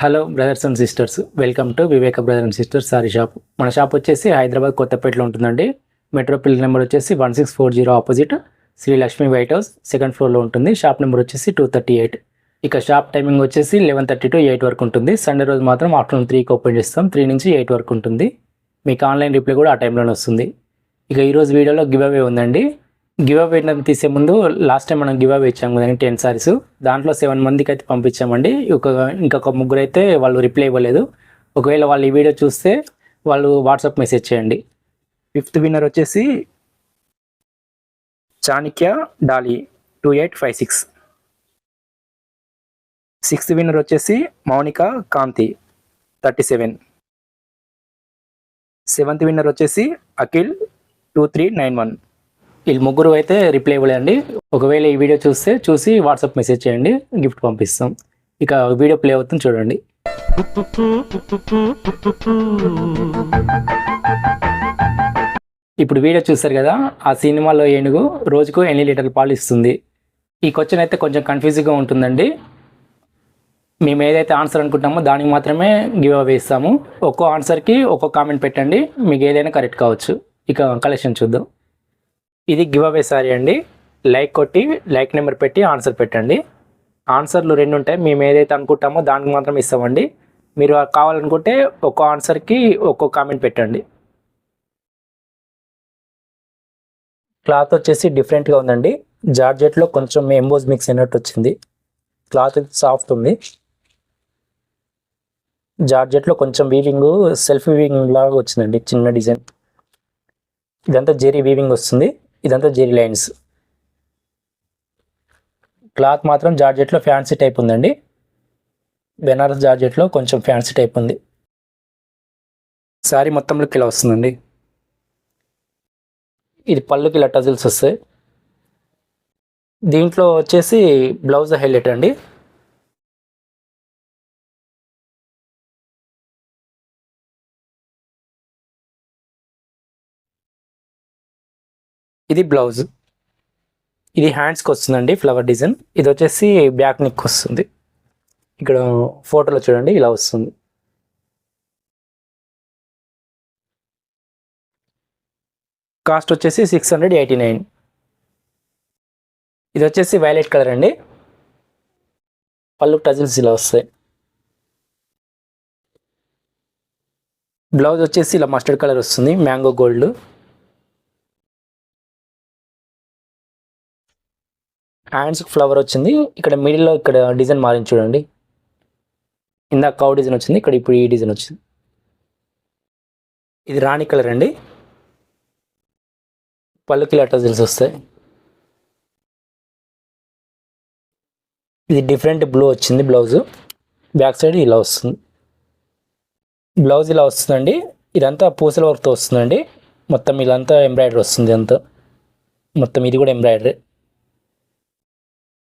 Hello brothers and sisters welcome to Viveka brother and sisters sari shop మన shop వచ్చేసి హైదరాబాద్ కొత్తపేటలో ఉంటుందండి. Metro pillar number వచ్చేసి one six four zero opposite Shri Lakshmi White House second ఫ్లోర్లో ఉంటుంది. Shop number వచ్చేసి two thirty eight ఇక shop timing వచ్చేసి లెవెన్ థర్టీ టు ఎయిట్ వరకు ఉంటుంది. సండే రోజు మాత్రం ఆఫ్టర్నూన్ త్రీకి ఓపెన్ చేస్తాం. త్రీ నుంచి ఎయిట్ వరకు ఉంటుంది. మీకు ఆన్లైన్ రిప్లై కూడా ఆ టైంలోనే వస్తుంది. ఇక ఈరోజు వీడియోలో గివ్ అవే ఉందండి. గివ్ అవే తీసే ముందు లాస్ట్ టైం మనం గివ్ అవే ఇచ్చాము కదండి టెన్ సారీస్ దాంట్లో సెవెన్ మందికి అయితే పంపించామండి. ఒక ఇంకొక ముగ్గురు అయితే వాళ్ళు రిప్లై ఇవ్వలేదు. ఒకవేళ వాళ్ళు ఈ వీడియో చూస్తే వాళ్ళు వాట్సాప్ మెసేజ్ చేయండి. ఫిఫ్త్ విన్నర్ వచ్చేసి Chanakya Dali two eight five six sixth winner వచ్చేసి Mounika Kanthi thirty seven seventh winner వచ్చేసి Akhil two three nine one వీళ్ళు ముగ్గురు అయితే రిప్లై ఇవ్వలేండి ఒకవేళ ఈ వీడియో చూస్తే చూసి వాట్సాప్ మెసేజ్ చేయండి గిఫ్ట్ పంపిస్తాం. ఇక వీడియో ప్లే అవుతుంది చూడండి. ఇప్పుడు వీడియో చూస్తారు కదా ఆ సినిమాలో ఏనుగు రోజుకు ఎన్ని లీటర్ల పాలు ఇస్తుంది? ఈ క్వశ్చన్ అయితే కొంచెం కన్ఫ్యూజింగ్గా ఉంటుందండి. మేము ఏదైతే ఆన్సర్ అనుకుంటామో దానికి మాత్రమే గివ్ అవే ఇస్తాము. ఒక్కో ఆన్సర్కి ఒక్కో కామెంట్ పెట్టండి మీకు ఏదైనా కరెక్ట్ కావచ్చు. ఇక కలెక్షన్ చూద్దాం. ఇది గివ్ అవే సారీ అండి. లైక్ కొట్టి లైక్ నెంబర్ పెట్టి ఆన్సర్ పెట్టండి. ఆన్సర్లు రెండు ఉంటాయి. మేము ఏదైతే అనుకుంటామో దానికి మాత్రం ఇస్తామండి. మీరు కావాలనుకుంటే ఒక్కో ఆన్సర్కి ఒక్కో కామెంట్ పెట్టండి. క్లాత్ వచ్చేసి డిఫరెంట్గా ఉందండి. జార్జెట్లో కొంచెం ఎంబోజ్ మిక్స్ అయినట్టు వచ్చింది. క్లాత్ సాఫ్ట్ ఉంది. జార్జెట్లో కొంచెం వీవింగ్ సెల్ఫ్ వీవింగ్ లాగా వచ్చిందండి. చిన్న డిజైన్. ఇదంతా జెరీ వీవింగ్ వస్తుంది. ఇదంతా జెరీ లైన్స్. క్లాత్ మాత్రం జార్జెట్లో ఫ్యాన్సీ టైప్ ఉందండి. బెనారస్ జార్జెట్లో కొంచెం ఫ్యాన్సీ టైప్ ఉంది. శారీ మొత్తంలోకి ఇలా వస్తుందండి. ఇది పళ్ళుకి ఇలా టజిల్స్ వస్తాయి. దీంట్లో వచ్చేసి బ్లౌజ్ హైలైట్ అండి. ఇది బ్లౌజ్ ఇది హ్యాండ్స్కి వస్తుందండి ఫ్లవర్ డిజైన్ ఇది వచ్చేసి బ్యాక్ నెక్ వస్తుంది. ఇక్కడ ఫోటోలో చూడండి ఇలా వస్తుంది. కాస్ట్ వచ్చేసి సిక్స్ హండ్రెడ్ ఎయిటీ నైన్ ఇది వచ్చేసి వైలెట్ కలర్ అండి. పళ్ళు టజిల్స్ ఇలా వస్తాయి. బ్లౌజ్ వచ్చేసి ఇలా మస్టర్డ్ కలర్ వస్తుంది మ్యాంగో గోల్డ్ హ్యాండ్స్కి ఫ్లవర్ వచ్చింది. ఇక్కడ మిడిల్లో ఇక్కడ డిజైన్ మారింది చూడండి. ఇందాక కౌ డిజైన్ వచ్చింది. ఇక్కడ ఇప్పుడు ఈ డిజైన్ వచ్చింది. ఇది రాణి కలర్ అండి. పళ్ళుకి ఇలా టజిల్స్ వస్తాయి ఇది డిఫరెంట్ బ్లూ వచ్చింది బ్లౌజు. బ్యాక్ సైడ్ ఇలా వస్తుంది. బ్లౌజ్ ఇలా వస్తుందండి. ఇదంతా పూసల వర్క్తో వస్తుందండి. మొత్తం ఇదంతా ఎంబ్రాయిడరీ వస్తుంది అంతా. మొత్తం ఇది కూడా ఎంబ్రాయిడరీ.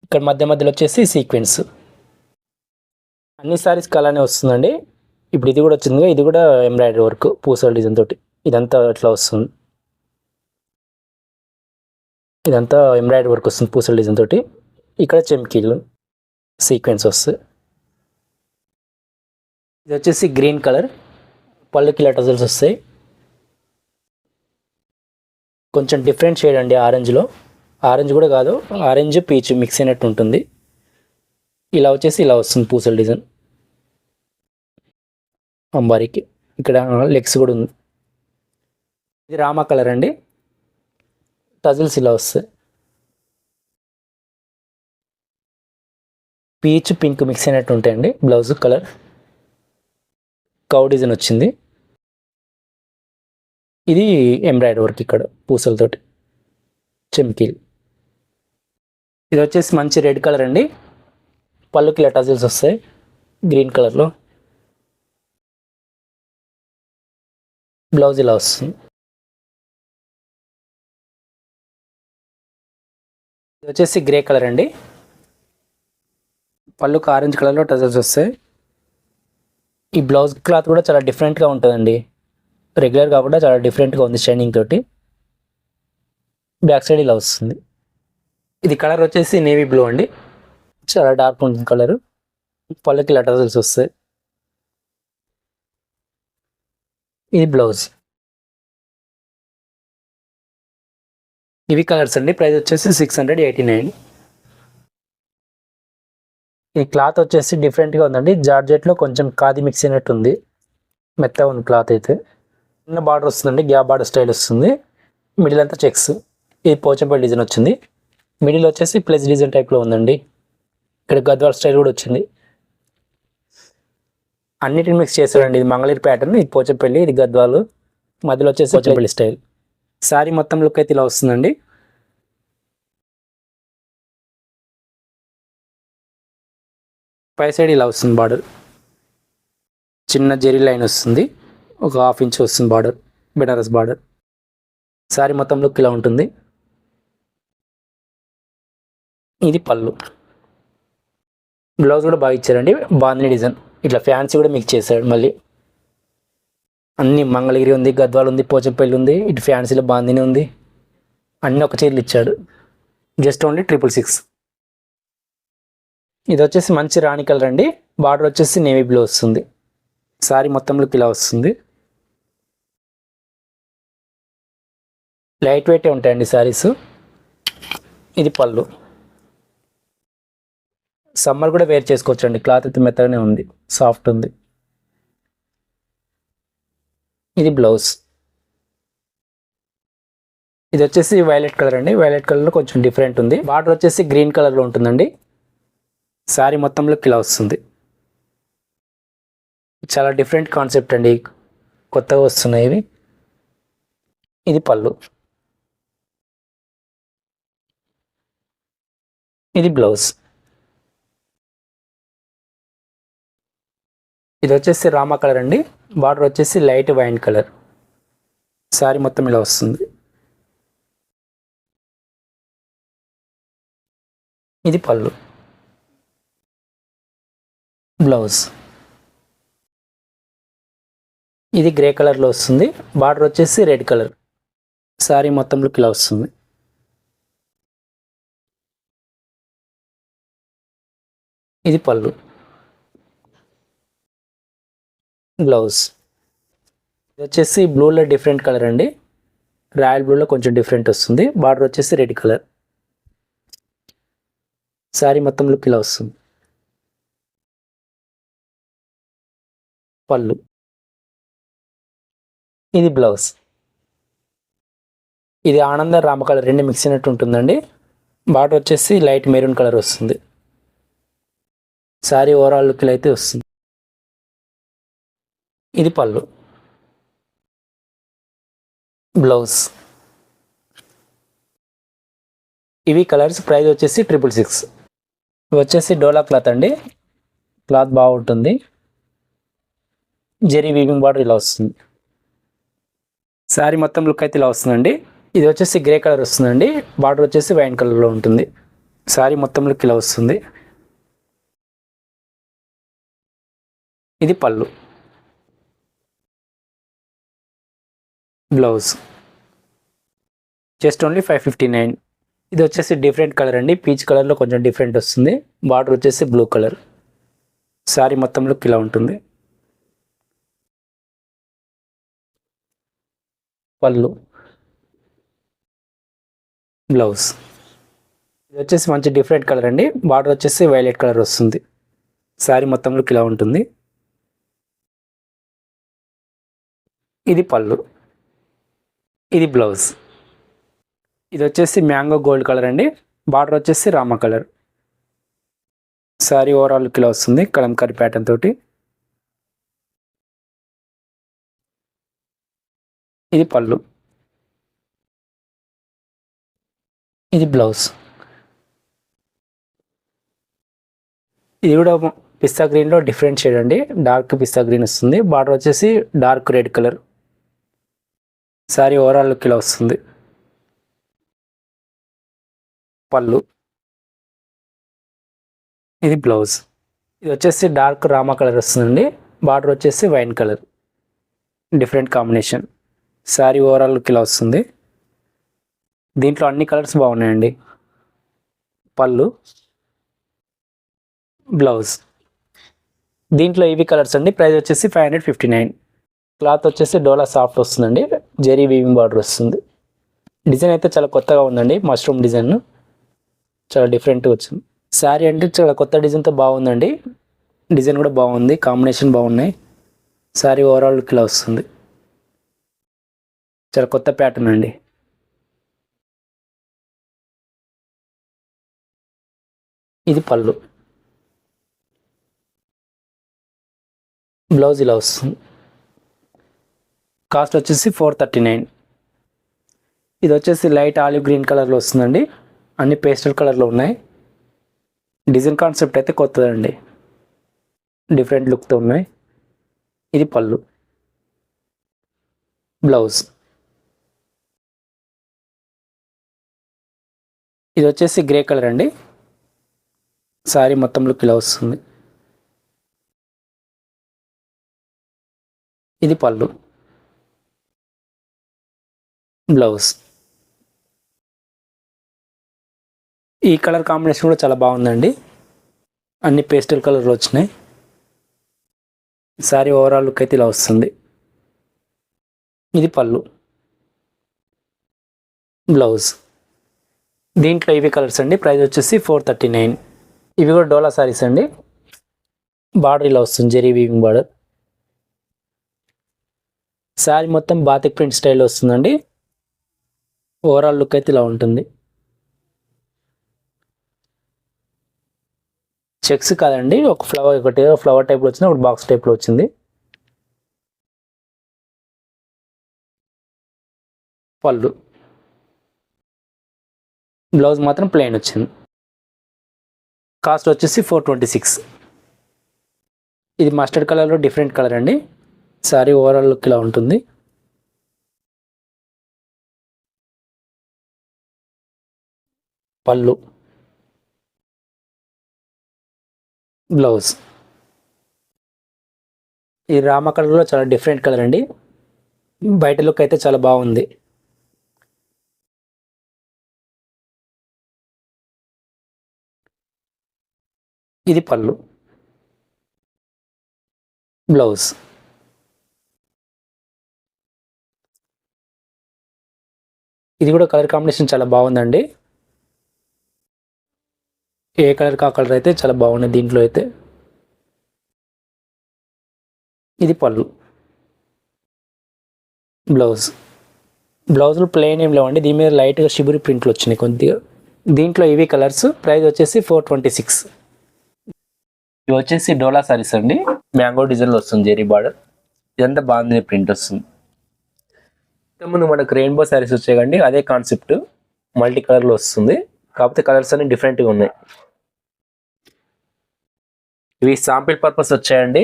ఇక్కడ మధ్య మధ్యలో వచ్చేసి సీక్వెన్స్ అన్ని సారీస్ అలానే వస్తుందండి. ఇప్పుడు ఇది కూడా వచ్చింది ఇది కూడా ఎంబ్రాయిడరీ వర్క్ పూసల డిజైన్ తోటి. ఇదంతా ఇట్లా వస్తుంది. ఇదంతా ఎంబ్రాయిడరీ వర్క్ వస్తుంది పూసల డిజైన్ తోటి. ఇక్కడ చెమ్కీలు సీక్వెన్స్ వస్తుంది. ఇది వచ్చేసి గ్రీన్ కలర్ పళ్ళుకి ఇలా టజల్స్ వస్తాయి. కొంచెం డిఫరెంట్ షేడ్ అండి ఆరెంజ్లో ఆరెంజ్ కూడా కాదు ఆరెంజ్ పీచ్ మిక్స్ అయినట్టు ఉంటుంది. ఇలా వచ్చేసి ఇలా వస్తుంది పూసల డిజైన్. అంబారీకి ఇక్కడ లెగ్స్ కూడా ఉంది. ఇది రామా కలర్ అండి. టజిల్స్ ఇలా వస్తాయి. పీచ్ పింక్ మిక్స్ అయినట్టు ఉంటాయండి. Blouse colour. కౌ డిజైన్ వచ్చింది. ఇది ఎంబ్రాయిడరీ వర్క్ ఇక్కడ పూసలతోటి. చెమ్కీలు. ఇది వచ్చేసి మంచి రెడ్ కలర్ అండి. పళ్ళుకి ఇలా వస్తాయి. గ్రీన్ కలర్లో. బ్లౌజ్ ఇలా వస్తుంది. ఇది వచ్చేసి గ్రే కలర్ అండి. పళ్ళుకి ఆరెంజ్ కలర్లో టజల్స్ వస్తాయి. ఈ బ్లౌజ్ క్లాత్ కూడా చాలా డిఫరెంట్గా ఉంటుందండి. రెగ్యులర్ కాకుండా చాలా డిఫరెంట్గా ఉంది షైనింగ్ తోటి. బ్యాక్ సైడ్ ఇలా వస్తుంది. ఇది కలర్ వచ్చేసి నేవీ బ్లూ అండి. చాలా డార్క్ ఉంటుంది కలర్. పళ్ళకి లెటర్స్ వస్తాయి. ఇది బ్లౌజ్. ఇవి కలర్స్ అండి. ప్రైస్ వచ్చేసి సిక్స్ హండ్రెడ్ ఎయిటీ నైన్. ఈ క్లాత్ వచ్చేసి డిఫరెంట్గా ఉందండి. జార్జెట్లో కొంచెం కాది మిక్స్ అయినట్టు ఉంది. మెత్తగా ఉంది క్లాత్ అయితే. చిన్న బార్డర్ వస్తుందండి. గ్యాప్ బార్డర్ స్టైల్ వస్తుంది. మిడిల్ అంతా చెక్స్. ఇది పోచంపల్లి డిజైన్ వచ్చింది. మిడిల్ వచ్చేసి ప్లస్ డిజైన్ టైప్లో ఉందండి. ఇక్కడ గద్వాల్ స్టైల్ కూడా వచ్చింది. అన్నిటిని మిక్స్ చేశారండి. ఇది మంగళగిరి ప్యాటర్న్ ఇది పోచంపల్లి ఇది గద్వాలు. మధ్యలో వచ్చేసి పోచంపల్లి స్టైల్ శారీ మొత్తం లుక్ అయితే ఇలా వస్తుందండి. పై సైడ్ ఇలా వస్తుంది బార్డర్ చిన్న జెరీ లైన్ వస్తుంది. ఒక హాఫ్ ఇంచ్ వస్తుంది బార్డర్ బెనారస్ బార్డర్ శారీ మొత్తం లుక్ ఇలా ఉంటుంది. ఇది పళ్ళు. బ్లౌజ్ కూడా బాగా ఇచ్చారండి. బాగుంది డిజైన్. ఇట్లా ఫ్యాన్సీ కూడా మిక్స్ చేశాడు మళ్ళీ. అన్ని మంగళగిరి ఉంది గద్వాల్ ఉంది పోచంపల్లి ఉంది. ఇటు ఫ్యాన్సీలో బాందిని ఉంది. అన్నీ ఒక చీరలు ఇచ్చాడు. Just only triple six. ఇది వచ్చేసి మంచి రాణి కలర్ అండి. బార్డర్ వచ్చేసి నేవీ బ్లూ వస్తుంది. సారీ మొత్తంలోకి ఇలా వస్తుంది. లైట్ వెయిటే ఉంటాయండి శారీస్ ఇది పళ్ళు. సమ్మర్ కూడా వేర్ చేసుకోవచ్చు అండి క్లాత్ అయితే మెత్తగానే ఉంది. సాఫ్ట్ ఉంది. ఇది బ్లౌజ్. ఇది వచ్చేసి వైలెట్ కలర్ అండి. వైలెట్ కలర్లో కొంచెం డిఫరెంట్ ఉంది. బార్డర్ వచ్చేసి గ్రీన్ కలర్లో ఉంటుందండి. శారీ మొత్తంలో ఇలా వస్తుంది. చాలా డిఫరెంట్ కాన్సెప్ట్ అండి. కొత్తగా వస్తున్నాయి ఇవి. ఇది పళ్ళు. ఇది బ్లౌజ్. ఇది వచ్చేసి రామా కలర్ అండి. బార్డర్ వచ్చేసి లైట్ వైన్ కలర్. శారీ మొత్తం ఇలా వస్తుంది. ఇది పళ్ళు. బ్లౌజ్. ఇది గ్రే కలర్లో వస్తుంది. బార్డర్ వచ్చేసి రెడ్ కలర్. శారీ మొత్తంలో ఇలా వస్తుంది. ఇది పళ్ళు. బ్లౌజ్ ఇది వచ్చేసి బ్లూలో డిఫరెంట్ కలర్ అండి. రాయల్ బ్లూలో కొంచెం డిఫరెంట్ వస్తుంది. బార్డర్ వచ్చేసి రెడ్ కలర్ శారీ మొత్తం లుక్ ఇలా వస్తుంది. పళ్ళు. ఇది బ్లౌజ్ ఇది ఆనంద రామ కలర్ రెండు మిక్స్ అయినట్టు ఉంటుందండి. బార్డర్ వచ్చేసి లైట్ మెరూన్ కలర్ వస్తుంది. శారీ ఓవరాల్ లుక్ అయితే వస్తుంది. ఇది పళ్ళు. బ్లౌజ్ ఇవి కలర్స్ ప్రైస్ వచ్చేసి ట్రిపుల్ సిక్స్ వచ్చేసి డోలా క్లాత్ అండి. క్లాత్ బాగుంటుంది. జెరీ వీవింగ్ బార్డర్ ఇలా వస్తుంది. శారీ మొత్తం లుక్ అయితే ఇలా వస్తుందండి. ఇది వచ్చేసి గ్రే కలర్ వస్తుందండి. బార్డర్ వచ్చేసి వైన్ కలర్లో ఉంటుంది. శారీ మొత్తం లుక్ ఇలా వస్తుంది. ఇది పళ్ళు. Blouse. Just only five fifty nine ఇది వచ్చేసి డిఫరెంట్ కలర్ అండి. పీచ్ కలర్లో కొంచెం డిఫరెంట్ వస్తుంది. బార్డర్ వచ్చేసి బ్లూ కలర్ శారీ మొత్తంలో ఇలా ఉంటుంది. పళ్ళు. బ్లౌజ్ ఇది వచ్చేసి మంచి డిఫరెంట్ కలర్ అండి. బార్డర్ వచ్చేసి వైలెట్ కలర్ వస్తుంది. శారీ మొత్తంలో ఇలా ఉంటుంది. ఇది పళ్ళు. ఇది బ్లౌజ్. ఇది వచ్చేసి మ్యాంగో గోల్డ్ కలర్ అండి. బార్డర్ వచ్చేసి రామ కలర్. శారీ ఓవరాల్ ఇలా వస్తుంది కలంకారీ ప్యాటర్న్ తోటి. ఇది పళ్ళు. ఇది బ్లౌజ్. ఇది కూడా పిస్తా గ్రీన్లో డిఫరెంట్ షేడ్ అండి. డార్క్ పిస్తా గ్రీన్ వస్తుంది. బార్డర్ వచ్చేసి dark red colour. Sari overall look ఇలా వస్తుంది. పళ్ళు. ఇది బ్లౌజ్. ఇది వచ్చేసి డార్క్ రామా కలర్ వస్తుందండి. బార్డర్ వచ్చేసి wine colour. Different combination. Sari overall look ఇలా వస్తుంది. దీంట్లో అన్ని కలర్స్ బాగున్నాయండి. పళ్ళు. బ్లౌజ్. దీంట్లో ఇవి కలర్స్ అండి. ప్రైస్ వచ్చేసి five hundred fifty nine. Cloth వచ్చేసి డోలా సాఫ్ట్ వస్తుందండి. జెరీ వీవింగ్ బార్డర్ వస్తుంది. డిజైన్ అయితే చాలా కొత్తగా ఉందండి. Mushroom design. చాలా డిఫరెంట్గా వచ్చింది. శారీ అంటే చాలా కొత్త డిజైన్తో బాగుందండి. డిజైన్ కూడా బాగుంది. కాంబినేషన్ బాగున్నాయి. శారీ ఓవరాల్ లుక్ ఇలా వస్తుంది. చాలా కొత్త ప్యాటర్న్ అండి. ఇది పళ్ళు. బ్లౌజ్ ఇలా వస్తుంది. కాస్ట్ వచ్చేసి ఫోర్ థర్టీ నైన్. ఇది వచ్చేసి లైట్ ఆలివ్ గ్రీన్ కలర్లో వస్తుందండి. అన్ని పేస్టల్ కలర్లో ఉన్నాయి. డిజైన్ కాన్సెప్ట్ అయితే కొత్తదండి. డిఫరెంట్ లుక్తో ఉన్నాయి. ఇది పళ్ళు. బ్లౌజ్. ఇది వచ్చేసి గ్రే కలర్ అండి. సారీ మొత్తం లుక్ ఇలా వస్తుంది. ఇది పళ్ళు. బ్లౌజ్. ఈ కలర్ కాంబినేషన్ కూడా చాలా బాగుందండి. అన్ని పేస్టల్ కలర్లు వచ్చినాయి. సారీ ఓవరాల్ లుక్ అయితే ఇలా వస్తుంది. ఇది పళ్ళు. బ్లౌజ్. దీంట్లో ఇవి కలర్స్ అండి. ప్రైస్ వచ్చేసి ఫోర్ థర్టీ నైన్. ఇవి కూడా డోలా సారీస్ అండి. బార్డర్ ఇలా వస్తుంది. Zari weaving border. శారీ మొత్తం బాతిక్ ప్రింట్ స్టైల్ వస్తుందండి. ఓవరాల్ లుక్ అయితే ఇలా ఉంటుంది. చెక్స్ కాదండి. ఒక ఫ్లవర్ ఒకటి ఫ్లవర్ టైప్లో వచ్చింది ఒకటి బాక్స్ టైప్లో వచ్చింది. పళ్ళు. బ్లౌజ్ మాత్రం ప్లెయిన్ వచ్చింది. కాస్ట్ వచ్చేసి ఫోర్ ట్వంటీ సిక్స్ ఇది మస్టర్డ్ కలర్లో డిఫరెంట్ కలర్ అండి. సారీ ఓవరాల్ లుక్ ఇలా ఉంటుంది. పళ్ళు బ్లౌజ్. ఈ రామ కలర్లో చాలా డిఫరెంట్ కలర్ అండి. బయట లుక్ అయితే చాలా బాగుంది. ఇది పళ్ళు బ్లౌజ్. ఇది కూడా కలర్ కాంబినేషన్ చాలా బాగుందండి. ఏ కలర్ కా కలర్ అయితే చాలా బాగున్నాయి దీంట్లో అయితే. ఇది పళ్ళు. బ్లౌజ్. బ్లౌజులు ప్లెయిన్ ఏం లేవండి. దీని మీద లైట్గా షిబురి ప్రింట్లు వచ్చినాయి కొద్దిగా. దీంట్లో ఇవి కలర్స్ ప్రైస్ వచ్చేసి ఫోర్ ట్వంటీ సిక్స్ ఇవి వచ్చేసి డోలా సారీస్ అండి. మ్యాంగో డిజైన్లో వస్తుంది జెరీ బార్డర్. ఇదంతా బాగుంది ప్రింట్ వస్తుంది. ముందు మనకు రెయిన్బో శారీస్ వచ్చాయండి అదే కాన్సెప్ట్ మల్టీ కలర్లో వస్తుంది. కాకపోతే కలర్స్ అన్ని డిఫరెంట్గా ఉన్నాయి. ఇవి శాంపిల్ పర్పస్ వచ్చాయండి.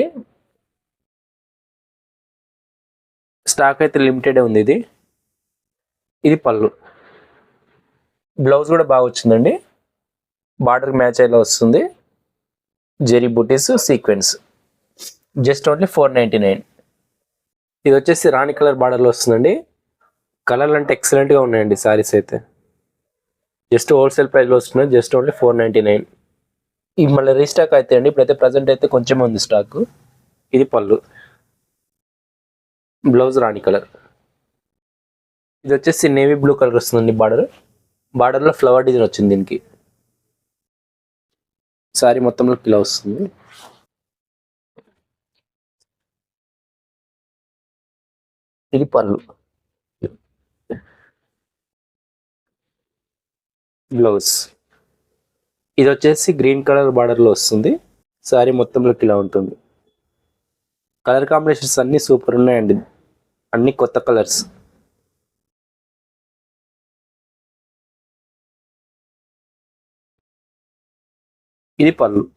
స్టాక్ అయితే లిమిటెడ్ ఉంది ఇది. ఇది పళ్ళు. బ్లౌజ్ కూడా బాగా వచ్చిందండి. బార్డర్ మ్యాచ్ అయ్యేలా వస్తుంది. Zari butis sequence just only four ninety nine ఇది వచ్చేసి రాణి కలర్ బార్డర్లో వస్తుందండి. కలర్లు అంటే ఎక్సలెంట్గా ఉన్నాయండి సారీస్ అయితే. జస్ట్ హోల్సేల్ ప్రైస్లో వస్తున్నాయి just only four ninety nine. ఇవి మళ్ళీ రీస్టాక్ అయితే అండి ఇప్పుడైతే ప్రజెంట్ అయితే కొంచెం ఉంది స్టాక్. ఇది పళ్ళు. Blouse rani colour. ఇది వచ్చేసి నేవీ బ్లూ కలర్ వస్తుందండి బార్డర్. బార్డర్లో ఫ్లవర్ డిజైన్ వచ్చింది దీనికి. సారీ మొత్తంలో పిల్ల వస్తుంది. ఇది పళ్ళు. బ్లౌజ్. ఇది వచ్చేసి గ్రీన్ కలర్ బార్డర్లో వస్తుంది. సారీ మొత్తంలోకి ఇలా ఉంటుంది. కలర్ కాంబినేషన్స్ అన్నీ సూపర్ ఉన్నాయండి. అన్ని కొత్త కలర్స్. ఇది పళ్ళు.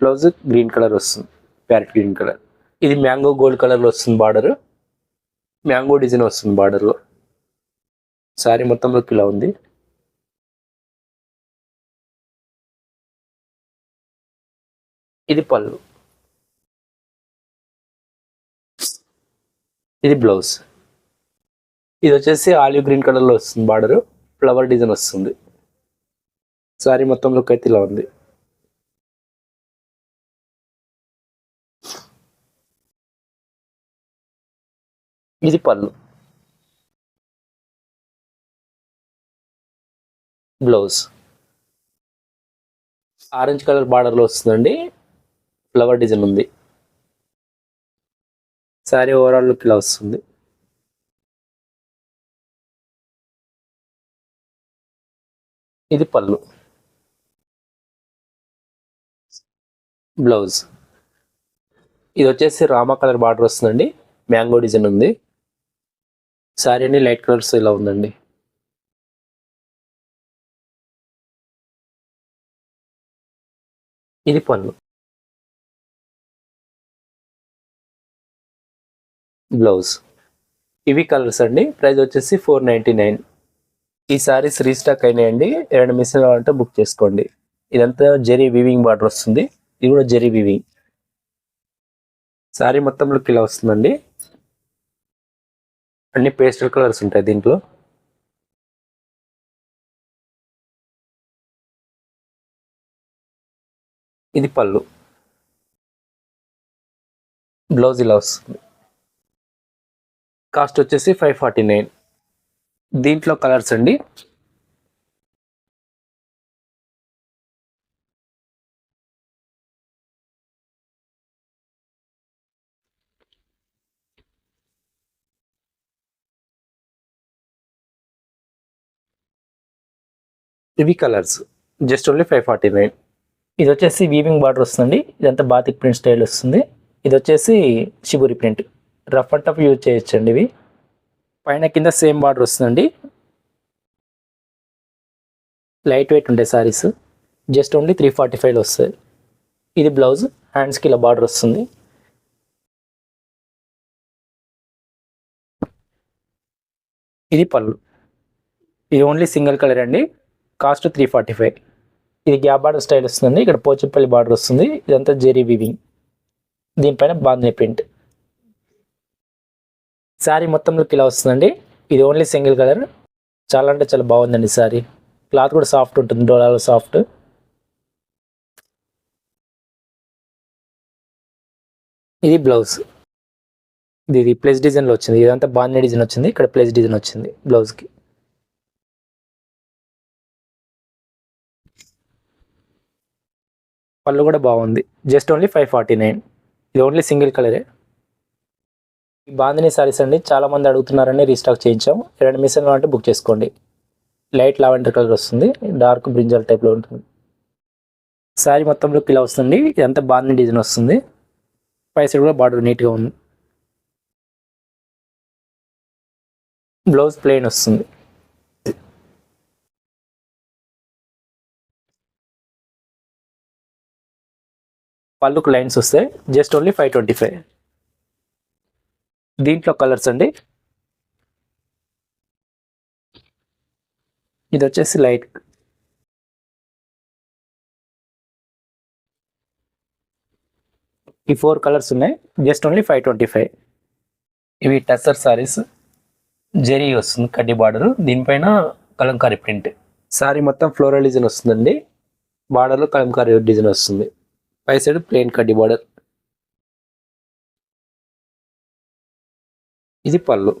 బ్లౌజ్ గ్రీన్ కలర్ వస్తుంది. Parrot green colour. ఇది మ్యాంగో గోల్డ్ కలర్లో వస్తుంది బార్డర్. మ్యాంగో డిజైన్ వస్తుంది బార్డర్లో. సారీ మొత్తంలోకి ఇలా ఉంది ఇది పళ్ళు. ఇది బ్లౌజ్. ఇది వచ్చేసి ఆలివ్ గ్రీన్ కలర్లో వస్తుంది బార్డర్. ఫ్లవర్ డిజైన్ వస్తుంది. సారీ మొత్తం లుక్ అయితే ఇలా ఉంది. ఇది పళ్ళు. బ్లౌజ్. ఆరెంజ్ కలర్ బార్డర్లో వస్తుందండి. ఫ్లవర్ డిజైన్ ఉంది. శారీ ఓవరాల్ లుక్ ఇలా వస్తుంది. ఇది పళ్ళు. బ్లౌజ్. ఇది వచ్చేసి రామా కలర్ బార్డర్ వస్తుందండి. మ్యాంగో డిజైన్ ఉంది. శారీ అన్ని లైట్ కలర్స్ ఇలా ఉందండి. ఇది పళ్ళు. బ్లౌజ్. ఇవి కలర్స్ అండి. ప్రైస్ వచ్చేసి ఫోర్ నైంటీ నైన్. ఈ సారీస్ రీస్టాక్ అయినాయండి. రెండు మిస్ కావాలంటే బుక్ చేసుకోండి. ఇదంతా జెరీ వీవింగ్ బార్డర్ వస్తుంది. ఇది కూడా జెరీ వీవింగ్. సారీ మొత్తంలో ఇలా వస్తుందండి. అన్ని పేస్టల్ కలర్స్ ఉంటాయి దీంట్లో. ఇది పళ్ళు. బ్లౌజ్ ఇలా వస్తుంది. కాస్ట్ వచ్చేసి ఫైవ్ ఫార్టీ నైన్. దీంట్లో కలర్స్ అండి. ఇవి colours. Just only five forty nine. ఇది వచ్చేసి వీవింగ్ బార్డర్ వస్తుంది ఇదంతా బాతిక్ ప్రింట్ స్టైల్ వస్తుంది. ఇది వచ్చేసి shibori print rough and tough use చేయొచ్చండి ఇవి. పైన కింద సేమ్ బార్డర్ వస్తుందండి. లైట్ వెయిట్ ఉంటాయి sarees just only three forty ఫైవ్లో వస్తుంది ఇది బ్లౌజ్ హ్యాండ్స్కి ఇలా బార్డర్ వస్తుంది. ఇది పళ్ళు. ఇది ఓన్లీ సింగిల్ కలర్ అండి. కాస్ట్ త్రీ ఫార్టీ ఫైవ్ ఇది గ్యాప్ బార్డర్ స్టైల్ వస్తుంది ఇక్కడ పోచంపల్లి బార్డర్ వస్తుంది. ఇదంతా జెరీ వివింగ్. దీనిపైన బాంధనీ ప్రింట్. శారీ మొత్తంలోకి ఇలా వస్తుందండి. ఇది ఓన్లీ సింగిల్ కలర్. చాలా అంటే చాలా బాగుందండి శారీ క్లాత్ కూడా సాఫ్ట్ ఉంటుంది. డోలాలో సాఫ్ట్. ఇది బ్లౌజ్. ఇది ప్లేస్ డిజైన్లో వచ్చింది. ఇదంతా బాంధనీ డిజైన్ వచ్చింది. ఇక్కడ ప్లేస్ డిజైన్ వచ్చింది బ్లౌజ్కి. పళ్ళు కూడా బాగుంది. Just only five forty nine ఇది ఓన్లీ సింగిల్ కలరే ఈ బాందిని సారీస్ అండి. చాలా మంది అడుగుతున్నారని రీస్టాక్ చేయించాం రెండు మిషన్లు అంటే బుక్ చేసుకోండి. లైట్ లావెండర్ కలర్ వస్తుంది. డార్క్ బ్రింజల్ టైప్లో ఉంటుంది. శారీ మొత్తంలో ఇలా వస్తుంది. ఇదంతా బాందిని డిజైన్ వస్తుంది. పై సైడ్ కూడా బార్డర్ నీట్గా ఉంది. బ్లౌజ్ ప్లెయిన్ వస్తుంది. పళ్ళుకు లైన్స్ వస్తాయి just only five twenty five. దీంట్లో కలర్స్ అండి. ఇది వచ్చేసి లైట్. ఈ ఫోర్ కలర్స్ ఉన్నాయి. Just only five twenty five. ఇవి టెసర్ సారీస్. జెరీ వస్తుంది కడ్డీ బార్డర్. దీనిపైన కలంకారీ ప్రింట్. సారీ మొత్తం ఫ్లోరల్ డిజైన్ వస్తుందండి. బార్డర్లో కలంకారీ డిజైన్ వస్తుంది. పై సైడ్ ప్లెయిన్ కడ్డీ బార్డర్. ఇది పళ్ళు.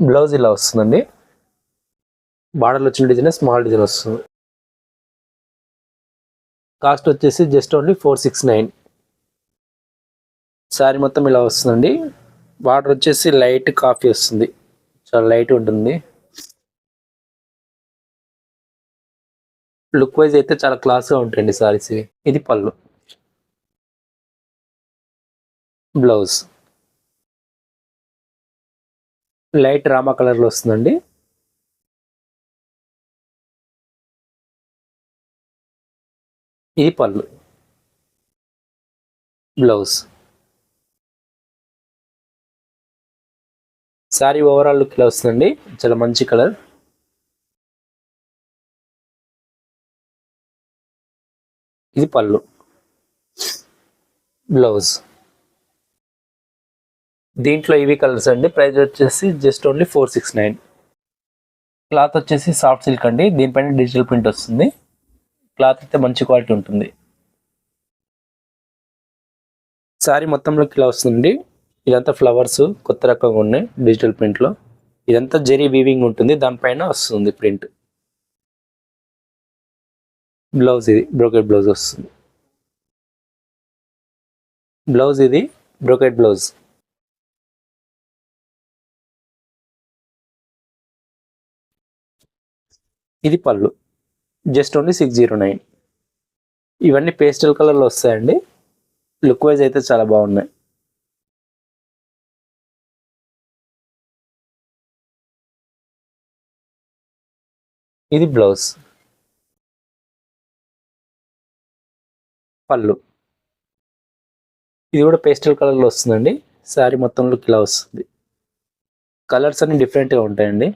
బ్లౌజ్ ఇలా వస్తుందండి. బార్డర్లో వచ్చిన డిజైన్ స్మాల్ డిజైన్ వస్తుంది. కాస్ట్ వచ్చేసి just only four six nine. Sari మొత్తం ఇలా వస్తుందండి. బార్డర్ వచ్చేసి లైట్ కాఫీ వస్తుంది. చాలా లైట్ ఉంటుంది. లుక్ వైజ్ అయితే చాలా క్లాస్గా ఉంటాయండి సారీస్ ఇవి. ఇది పళ్ళు. బ్లౌజ్ లైట్ రామా కలర్లో వస్తుందండి. ఇది పళ్ళు. బ్లౌజ్ శారీ ఓవరాల్ లుక్ ఇలా వస్తుందండి? చాలా మంచి కలర్ ఇది పళ్ళు. బ్లౌజ్ దీంట్లో ఇవి కలర్స్ అండి. ప్రైస్ వచ్చేసి just only four six nine cloth వచ్చేసి సాఫ్ట్ సిల్క్ అండి. దీనిపైన డిజిటల్ ప్రింట్ వస్తుంది. క్లాత్ అయితే మంచి క్వాలిటీ ఉంటుంది. శారీ మొత్తంలోకి ఇలా వస్తుంది ఇదంతా ఫ్లవర్స్ కొత్త రకంగా ఉన్నాయి డిజిటల్ ప్రింట్లో ఇదంతా జెరీ వీవింగ్ ఉంటుంది. దానిపైన వస్తుంది ప్రింట్ బ్లౌజ్ ఇది బ్రోకెట్ బ్లౌజ్ వస్తుంది. బ్లౌజ్ ఇది బ్రోకెట్ బ్లౌజ్. ఇది పళ్ళు. Just only six zero nine. ఇవన్నీ పేస్టల్ కలర్లో వస్తాయండి. లుక్ వైజ్ అయితే చాలా బాగున్నాయి. ఇది బ్లౌజ్. పళ్ళు. ఇది కూడా పేస్టల్ కలర్లో వస్తుందండి. శారీ మొత్తంలో ఇలా వస్తుంది. కలర్స్ అన్ని డిఫరెంట్గా ఉంటాయండి.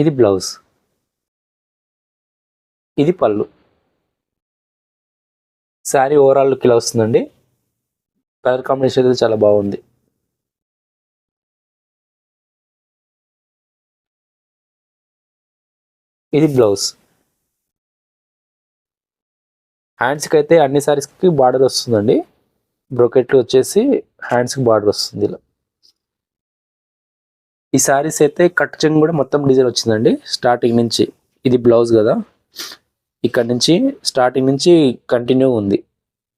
ఇది బ్లౌజ్ ఇది పళ్ళు. శారీ ఓవరాల్ లుక్ ఇలా వస్తుందండి. కలర్ కాంబినేషన్ అయితే చాలా బాగుంది. ఇది బ్లౌజ్ హ్యాండ్స్కి అయితే అన్ని సారీస్కి బార్డర్ వస్తుందండి. బ్రోకెట్లు వచ్చేసి హ్యాండ్స్కి బార్డర్ వస్తుంది ఇలా. ఈ శారీస్ అయితే కట్ చెంగ్ కూడా మొత్తం డిజైన్ వచ్చిందండి. స్టార్టింగ్ నుంచి ఇది బ్లౌజ్ కదా. ఇక్కడ నుంచి స్టార్టింగ్ నుంచి కంటిన్యూ ఉంది.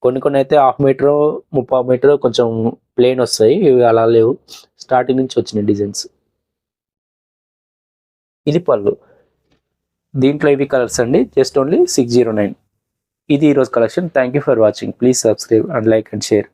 కొన్ని కొన్ని అయితే హాఫ్ మీటర్ ముప్పై మీటర్ కొంచెం ప్లేన్ వస్తాయి. ఇవి అలా లేవు. స్టార్టింగ్ నుంచి వచ్చినాయి డిజైన్స్. ఇది పళ్ళు. దీంట్లో ఇవి కలర్స్ అండి. Just only six zero nine. ఇది ఈరోజు collection. Thank you for watching please subscribe and like and share